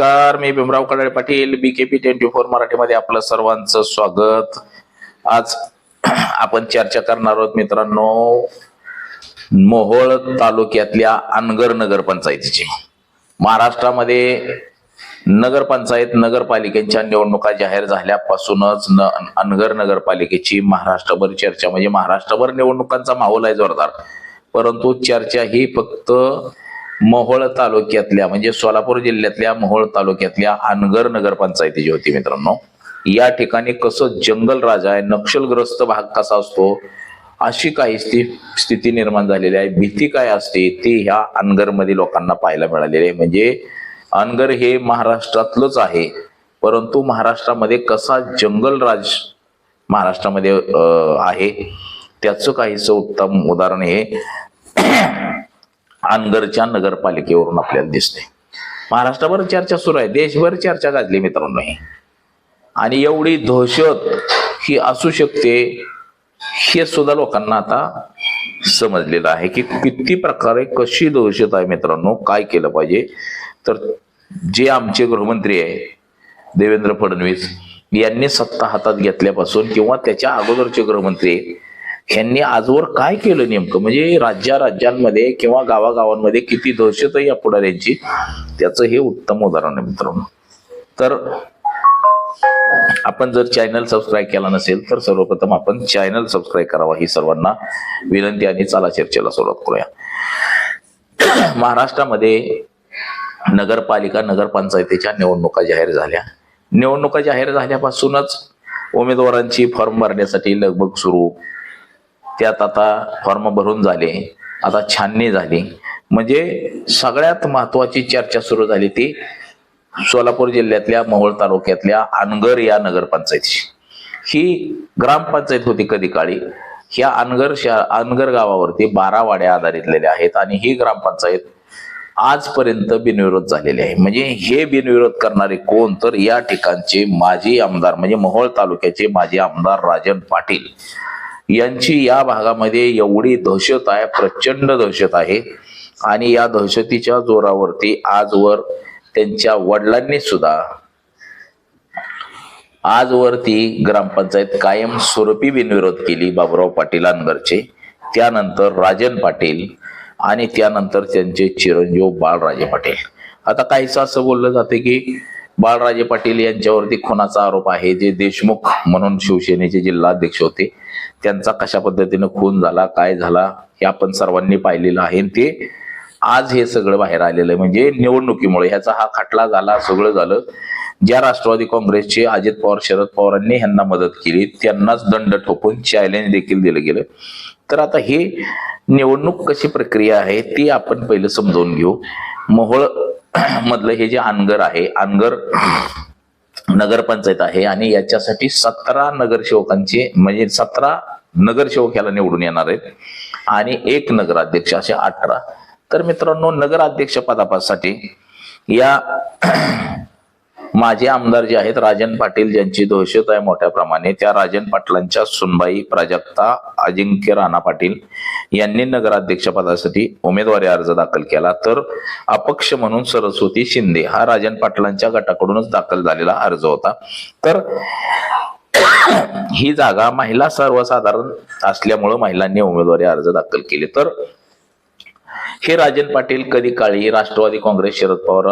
नमस्कार मी Bhimrao Kadale Patil B KP twenty four मराठीमध्ये आपलं सर्वांचं स्वागत. आज आपण चर्चा करणार आहोत मित्रांनो मोहोळ तालुक्यातल्या अनगर नगरपंचायतीची. महाराष्ट्रामध्ये नगरपंचायत नगरपालिकेच्या निवडणुका जाहीर झाल्यापासूनच न अनगर नगरपालिकेची महाराष्ट्रभर चर्चा म्हणजे महाराष्ट्रभर निवडणुकांचा माहोल आहे जोरदार. परंतु चर्चा ही फक्त मोहोळ तालुक्यातल्या म्हणजे सोलापूर जिल्ह्यातल्या मोहोळ तालुक्यातल्या अनगर नगरपंचायतीची होती मित्रांनो. या ठिकाणी कसं जंगल राजा आहे नक्षलग्रस्त भाग कसा असतो अशी काही स्थिती स्थिती निर्माण झालेली आहे. भीती काय असते ती ह्या अनगरमध्ये लोकांना पाहायला मिळालेली आहे. म्हणजे अनगर हे महाराष्ट्रातलंच आहे परंतु महाराष्ट्रामध्ये कसा जंगल राज महाराष्ट्रामध्ये आहे त्याचं काहीच उत्तम उदाहरण हे अनगरच्या नगरपालिकेवरून आपल्याला दिसते महाराष्ट्राभर चर्चा सुरू आहे. देशभर चर्चा गाजली मित्रांनो आणि एवढी दहशत ही असू शकते हे सुद्धा लोकांना आता समजलेलं आहे की किती प्रकारे कशी दहशत आहे मित्रांनो काय केलं पाहिजे. तर जे आमचे गृहमंत्री आहे देवेंद्र फडणवीस यांनी सत्ता हातात घेतल्यापासून किंवा त्याच्या अगोदरचे गृहमंत्री यांनी आजवर काय केलं नेमकं? म्हणजे राज्या राज्यांमध्ये किंवा गावागावांमध्ये किती दहशत आहे या पुढाऱ्यांची? त्याचं हे उत्तम उदाहरण आहे मित्रांनो. तर आपण जर चॅनल सबस्क्राईब केला नसेल तर सर्वप्रथम आपण चॅनल सबस्क्राईब करावा ही सर्वांना विनंती आणि चला चर्चेला सुरुवात करूया. महाराष्ट्रामध्ये नगरपालिका नगरपंचायतीच्या निवडणुका जाहीर झाल्या. निवडणुका जाहीर झाल्यापासूनच उमेदवारांची फॉर्म भरण्यासाठी लगबग सुरू. त्यात आता फॉर्म भरून झाले आता छाननी झाली. म्हणजे सगळ्यात महत्वाची चर्चा सुरू झाली ती सोलापूर जिल्ह्यातल्या मोहोळ तालुक्यातल्या अनगर या नगरपंचायतीची ही ग्रामपंचायत होती कधी काळी. ह्या अनगर शहर अनगर गावावरती बारा वाड्या आधारितलेल्या आहेत आणि ही ग्रामपंचायत आजपर्यंत बिनविरोध झालेली आहे. म्हणजे हे बिनविरोध करणारे कोण? तर या ठिकाणचे माजी आमदार म्हणजे मोहोळ तालुक्याचे माजी आमदार राजन पाटील. यांची या भागामध्ये एवढी दहशत आहे प्रचंड दहशत आहे. आणि या दहशतीच्या जोरावरती आजवर त्यांच्या वडिलांनी सुद्धा आजवर ती ग्रामपंचायत कायम स्वरूपी बिनविरोध केली बाबुराव पाटीलांगरचे त्यानंतर राजन पाटील आणि त्यानंतर त्यांचे चिरंजीव बाळराजे पाटील. आता काहीच असं बोललं जाते की बाळराजे पाटील यांच्यावरती खुनाचा आरोप आहे. जे देशमुख म्हणून शिवसेनेचे जिल्हाध्यक्ष होते त्यांचा कशा पद्धतीनं खून झाला काय झाला हे आपण सर्वांनी पाहिलेलं आहे. आणि ते आज हे सगळं बाहेर आलेलं आहे. म्हणजे निवडणुकीमुळे ह्याचा हा खटला झाला सगळं झालं. ज्या राष्ट्रवादी काँग्रेसचे अजित पवार शरद पवारांनी ह्यांना मदत केली त्यांनाच दंड ठोकून चॅलेंज देखील दिलं गेलं. तर आता हे निवडणूक कशी प्रक्रिया आहे ती आपण पहिलं समजावून घेऊ. मोहळ मधलं हे जे अनगर आहे अनगर नगरपंचायत आहे आणि याच्यासाठी सतरा नगरसेवकांचे म्हणजे सतरा नगरसेवक याला निवडून येणार आहेत आणि एक नगराध्यक्ष असे अठरा. तर मित्रांनो नगराध्यक्ष पदापासाठी या माझे आमदार जे आहेत राजन पाटील ज्यांची दहशत आहे मोठ्या प्रमाणे त्या राजन पाटलांच्या सुनबाई प्राजक्ता अजिंक्य राणा पाटील यांनी नगराध्यक्षपदासाठी उमेदवारी अर्ज दाखल केला. तर अपक्ष म्हणून सरस्वती शिंदे हा राजन पाटलांच्या गटाकडूनच दाखल झालेला अर्ज होता. तर ही जागा महिला सर्वसाधारण असल्यामुळं महिलांनी उमेदवारी अर्ज दाखल केले. तर हे राजन पाटील कधी काळी राष्ट्रवादी काँग्रेस शरद पवार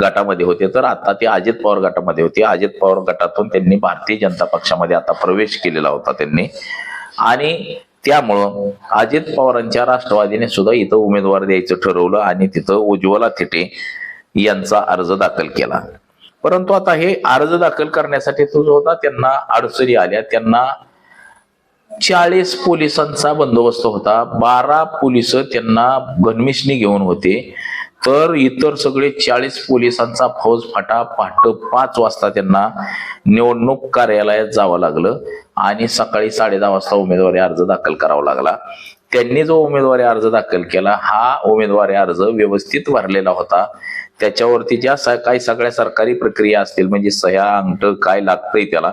गटामध्ये होते तर आता ते अजित पवार गटामध्ये होते. अजित पवार गटातून त्यांनी भारतीय जनता पक्षामध्ये आता प्रवेश केलेला होता त्यांनी. आणि त्यामुळं अजित पवारांच्या राष्ट्रवादीने सुद्धा इथं उमेदवार द्यायचं ठरवलं आणि तिथं उज्ज्वला थिटे यांचा अर्ज दाखल केला. परंतु आता हे अर्ज दाखल करण्यासाठी तो जो होता त्यांना अडचणी आल्या. त्यांना चाळीस पोलिसांचा बंदोबस्त होता. बारा पोलीस त्यांना गणमिशनी घेऊन होते. तर इतर सगळे चाळीस पोलिसांचा फौज फाटा पहाट पाच वाजता त्यांना निवडणूक कार्यालयात जावं लागलं आणि सकाळी साडे दहा वाजता उमेदवारी अर्ज दाखल करावा लागला. त्यांनी जो उमेदवारी अर्ज दाखल केला हा उमेदवारी अर्ज व्यवस्थित भरलेला होता. त्याच्यावरती ज्या स- काही सगळ्या सरकारी प्रक्रिया असतील म्हणजे सह्या अंगठ काय लागतंय त्याला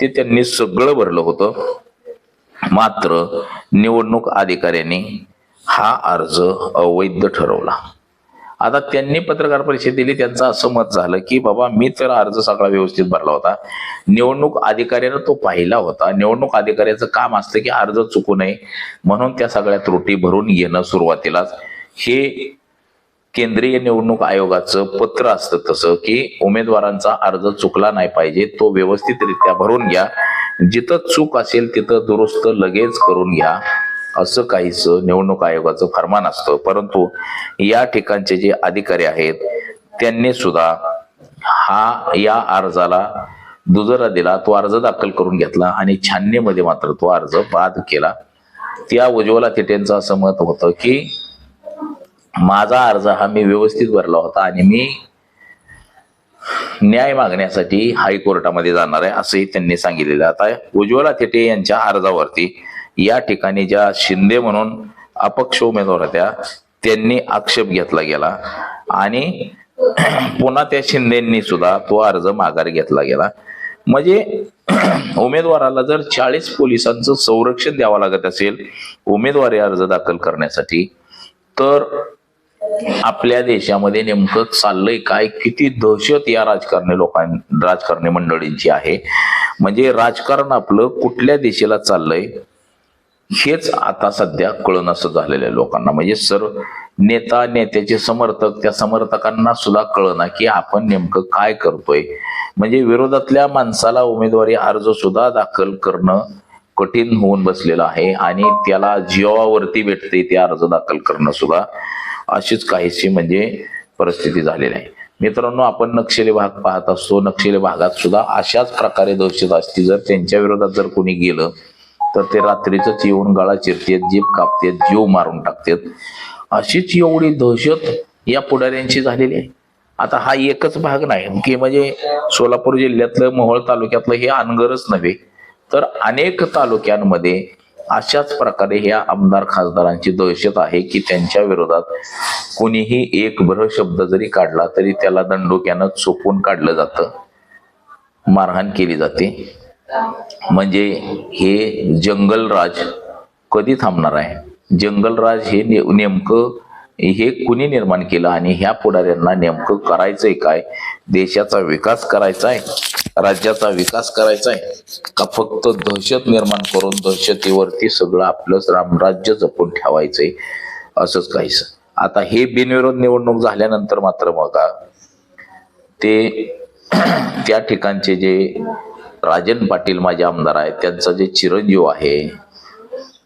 ते त्यांनी सगळं भरलं होतं. मात्र निवडणूक अधिकाऱ्यांनी हा अर्ज अवैध ठरवला. आता त्यांनी पत्रकार परिषद दिली त्यांचं असं मत झालं की बाबा मी तर अर्ज सगळा व्यवस्थित भरला होता. निवडणूक अधिकाऱ्यानं तो पाहिला होता. निवडणूक अधिकाऱ्याचं काम असतं की अर्ज चुकू नये. म्हणून त्या सगळ्या त्रुटी भरून येणं सुरुवातीलाच. हे केंद्रीय निवडणूक आयोगाचं पत्र असतं तसं की उमेदवारांचा अर्ज चुकला नाही पाहिजे. तो व्यवस्थितरित्या भरून घ्या. जिथं चूक असेल तिथं दुरुस्त लगेच करून घ्या. असं काहीच निवडणूक आयोगाचं फरमान असतं. परंतु या ठिकाणचे जे अधिकारी आहेत त्यांनी सुद्धा हा या अर्जाला दुजरा दिला तो अर्ज दाखल करून घेतला आणि छाननीमध्ये मात्र तो अर्ज बाद केला. त्या उज्ज्वला तिटेंचं असं मत होतं की माझा अर्ज हा मी व्यवस्थित भरला होता आणि मी न्याय मागण्यासाठी हायकोर्टामध्ये जाणार आहे असंही त्यांनी सांगितलेलं आता उज्ज्वला थेटे यांच्या अर्जावरती या ठिकाणी ज्या शिंदे म्हणून अपक्ष उमेदवार होत्या त्यांनी आक्षेप घेतला गेला. आणि पुन्हा त्या शिंदेंनी सुद्धा तो अर्ज माघार घेतला गेला. म्हणजे उमेदवाराला जर चाळीस पोलिसांचं संरक्षण द्यावं लागत असेल उमेदवारी अर्ज दाखल करण्यासाठी तर आपल्या देशामध्ये नेमकं चाललंय काय? किती दहशत या राजकारणी लोकां राजकारणी मंडळींची आहे. म्हणजे राजकारण आपलं कुठल्या दिशेला चाललंय हेच आता सध्या कळणसं झालेलं आहे लोकांना. म्हणजे सर्व नेता नेत्याचे समर्थक त्या समर्थकांना सुद्धा कळना की आपण नेमकं काय करतोय. म्हणजे विरोधातल्या माणसाला उमेदवारी अर्ज सुद्धा दाखल करणं कठीण होऊन बसलेलं आहे. आणि त्याला जीवावरती भेटते ते अर्ज दाखल करणं सुद्धा. अशीच काहीशी म्हणजे परिस्थिती झालेली आहे. मित्रांनो आपण नक्षली भाग पाहत असतो. नक्षली भागात सुद्धा अशाच प्रकारे दहशत असते. जर त्यांच्या विरोधात जर कोणी गेलं तर ते रात्रीच येऊन गळा चिरतेत जीभ कापतेत जीव मारून टाकतेत. अशीच एवढी दहशत या पुढाऱ्यांची झालेली आहे. आता हा एकच भाग नाही की म्हणजे सोलापूर जिल्ह्यातलं मोहोळ तालुक्यातलं हे अनगरच नव्हे तर अनेक तालुक्यांमध्ये अशाच प्रकारे ह्या आमदार खासदारांची दहशत आहे की त्यांच्या विरोधात कोणीही एक भ्र शब्द जरी काढला तरी त्याला दंडोक्यानं चोपून काढलं जातं. मारहाण केली जाते. म्हणजे हे जंगलराज कधी थांबणार आहे? जंगलराज हे ने- नेमकं हे कुणी निर्माण केलं आणि ह्या पुढाऱ्यांना नेमकं करायचंय काय? देशाचा विकास करायचा आहे राज्याचा विकास करायचा आहे का फक्त दहशत निर्माण करून दहशतीवरती सगळं आपलं रामराज्य जपून ठेवायचंय असंच काहीच आता हे बिनविरोध निवडणूक झाल्यानंतर मात्र बघा ते त्या ठिकाणचे जे राजन पाटील माझे आमदार आहेत त्यांचा जे चिरंजीव आहे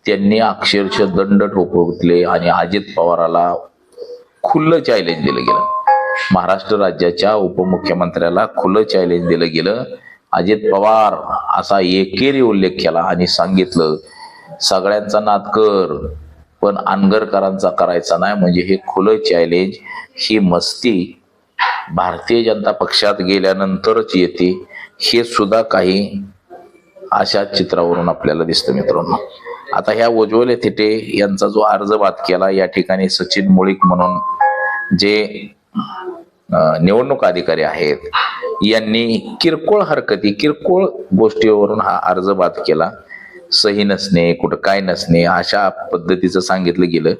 त्यांनी अक्षरशः दंड ठोकवले आणि अजित पवाराला खुल्लं चॅलेंज दिलं गेलं. महाराष्ट्र राज्याच्या उपमुख्यमंत्र्याला खुलं चॅलेंज दिलं गेलं. अजित पवार असा एकेरी उल्लेख केला आणि सांगितलं सगळ्यांचा नाद कर पण अनगरकरांचा करायचा नाही. म्हणजे हे खुलं चॅलेंज ही मस्ती भारतीय जनता पक्षात गेल्यानंतरच येते. हे सुद्धा काही अशा चित्रावरून आपल्याला दिसतं मित्रांनो. आता ह्या उज्वले थिटे यांचा जो अर्ज बाद केला या ठिकाणी सचिन मुळीक म्हणून जे निवडणूक अधिकारी आहेत. यांनी किरकोळ हरकती किरकोळ गोष्टीवरून हा अर्ज बाद केला. सही नसणे कुठं काय नसणे अशा पद्धतीचं सांगितलं गेलं.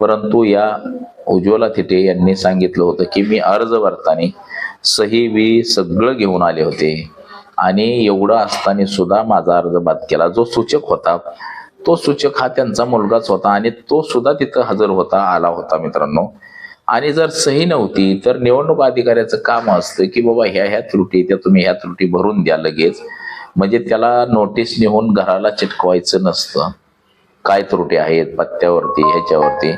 परंतु या उज्ज्वला थिटे यांनी सांगितलं होतं की मी अर्ज भरताना सही बी सगळं घेऊन आले होते. आणि एवढं असताना सुद्धा माझा अर्ज बाद केला. जो सूचक होता तो सूचक हा त्यांचा मुलगाच होता आणि तो सुद्धा तिथं हजर होता आला होता मित्रांनो. आणि जर सही नव्हती तर निवडणूक अधिकाऱ्याचं काम असतं की बाबा ह्या ह्या त्रुटी त्या तुम्ही ह्या त्रुटी भरून द्या लगेच. म्हणजे त्याला नोटीस नेऊन घराला चिटकवायचं नसतं. काय त्रुटी आहेत पत्त्यावरती ह्याच्यावरती.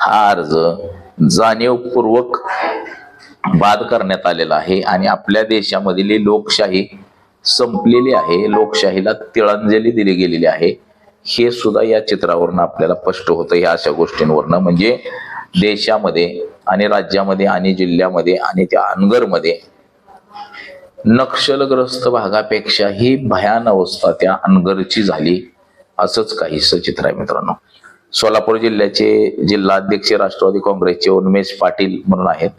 हा अर्ज जाणीवपूर्वक बाद करण्यात आलेला आहे आणि आपल्या देशामधील लोकशाही संपलेली आहे. लोकशाहीला तिळांजली दिली गेलेली आहे. हे सुद्धा या चित्रावरनं आपल्याला स्पष्ट होतं ह्या अशा गोष्टींवरनं. म्हणजे देशामध्ये आणि राज्यामध्ये आणि जिल्ह्यामध्ये आणि त्या अनगरमध्ये नक्षलग्रस्त भागापेक्षा ही भयान अवस्था त्या अनगरची झाली असंच काहीसं चित्र आहे मित्रांनो. सोलापूर जिल्ह्याचे जिल्हाध्यक्ष राष्ट्रवादी काँग्रेसचे उन्मेश पाटील म्हणून आहेत.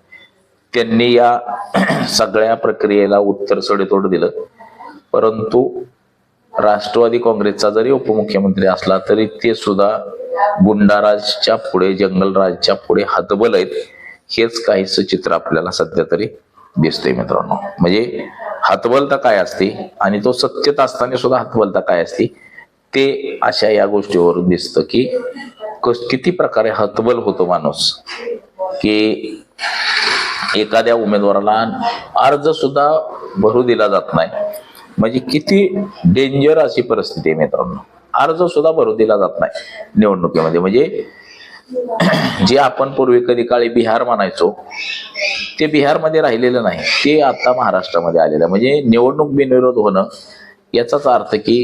त्यांनी या सगळ्या प्रक्रियेला उत्तर सडेतोड दिलं. परंतु राष्ट्रवादी काँग्रेसचा जरी उपमुख्यमंत्री असला तरी ते सुद्धा गुंडाराजच्या पुढे जंगलराजच्या पुढे हतबल आहेत हेच काहीच चित्र आपल्याला सध्या तरी दिसतंय मित्रांनो. म्हणजे हतबलता काय असते आणि तो सत्यत असताना सुद्धा हतबलता काय असते ते अशा या गोष्टीवरून दिसतं की किती प्रकारे हतबल होतो माणूस की एखाद्या उमेदवाराला अर्ज सुद्धा भरू दिला जात नाही. म्हणजे किती डेंजर अशी परिस्थिती आहे मित्रांनो. अर्ज सुद्धा भरू दिला जात नाही निवडणुकीमध्ये. म्हणजे जे आपण पूर्वी कधी काळी बिहार म्हणायचो ते बिहारमध्ये राहिलेलं नाही. ते आता महाराष्ट्रामध्ये आलेलं आहे. म्हणजे निवडणूक बिनविरोध होणं याचाच अर्थ की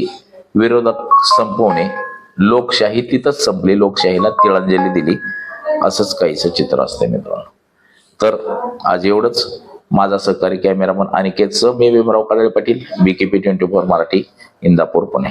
विरोधक संपवणे लोकशाही तिथंच संपली लोकशाहीला तिळांजली दिली असंच काहीसं चित्र असतं मित्रांनो. तर आज एवढंच. माझा सहकारी कॅमेरामन अनिकेतचं मी Bhimrao Kale Patil V K P twenty four Marathi Indapur Pune.